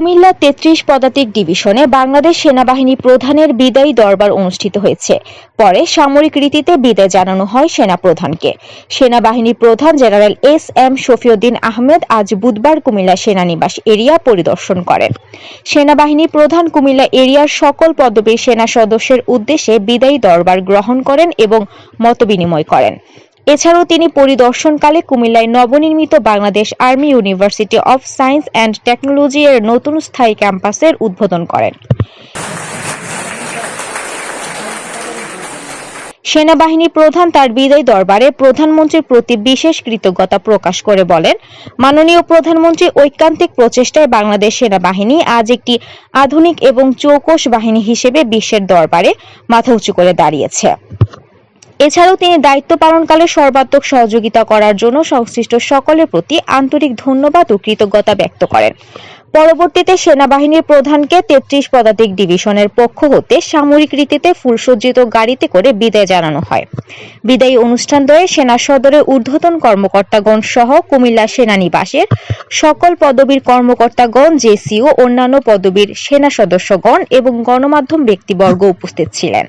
কুমিল্লা তেত্রিশ পদাতিক ডিভিশনে বাংলাদেশ সেনাবাহিনী প্রধানের বিদায়ী দরবার অনুষ্ঠিত হয়েছে। পরে সামরিক রীতিতে বিদায় জানানো হয় সেনাপ্রধানকে। সেনাবাহিনী প্রধান general S M Shafiuddin Ahmed আজ বুধবার কুমিল্লা সেনানিবাস এরিয়া পরিদর্শন করেন। সেনাবাহিনী প্রধান কুমিল্লা এরিয়ার সকল পদবীর সেনা সদস্যের উদ্দেশ্যে বিদায়ী দরবার গ্রহণ করেন এবং মতবিনিময় করেন। এছাড়াও তিনি পরিদর্শনকালে কুমিল্লায় নবনির্মিত Bangladesh army university of science and technology এর নতুন স্থায়ী ক্যাম্পাসের উদ্বোধন করেন। সেনাবাহিনী প্রধান তার বিদায় দরবারে প্রধানমন্ত্রীর প্রতি বিশেষ কৃতজ্ঞতা প্রকাশ করে বলেন, মাননীয় প্রধানমন্ত্রী, ঐকান্তিক প্রচেষ্টায় বাংলাদেশ সেনাবাহিনী আজ একটি আধুনিক এবং চৌকস বাহিনী হিসেবে বিশ্বের দরবারে মাথা উঁচু করে দাঁড়িয়েছে। এছাড়াও তিনি দায়িত্ব পালনকালে সর্বাত্মক সহযোগিতা করার জন্য সংশ্লিষ্ট সকলের প্রতি আন্তরিক ধন্যবাদ ও কৃতজ্ঞতা ব্যক্ত করেন। পরবর্তীতে সেনাবাহিনীর প্রধানকে তেত্রিশ পদাতিক ডিভিশনের পক্ষ হতে সামরিক রীতিতে ফুলসজ্জিত গাড়িতে করে বিদায় জানানো হয়। বিদায়ী অনুষ্ঠানদ্বয়ে সেনা সদরের ঊর্ধ্বতন কর্মকর্তাগণ সহ কুমিল্লা সেনানিবাসের সকল পদবীর কর্মকর্তাগণ, জেসিও, অন্যান্য পদবীর সেনা সদস্যগণ এবং গণমাধ্যম ব্যক্তিবর্গ উপস্থিত ছিলেন।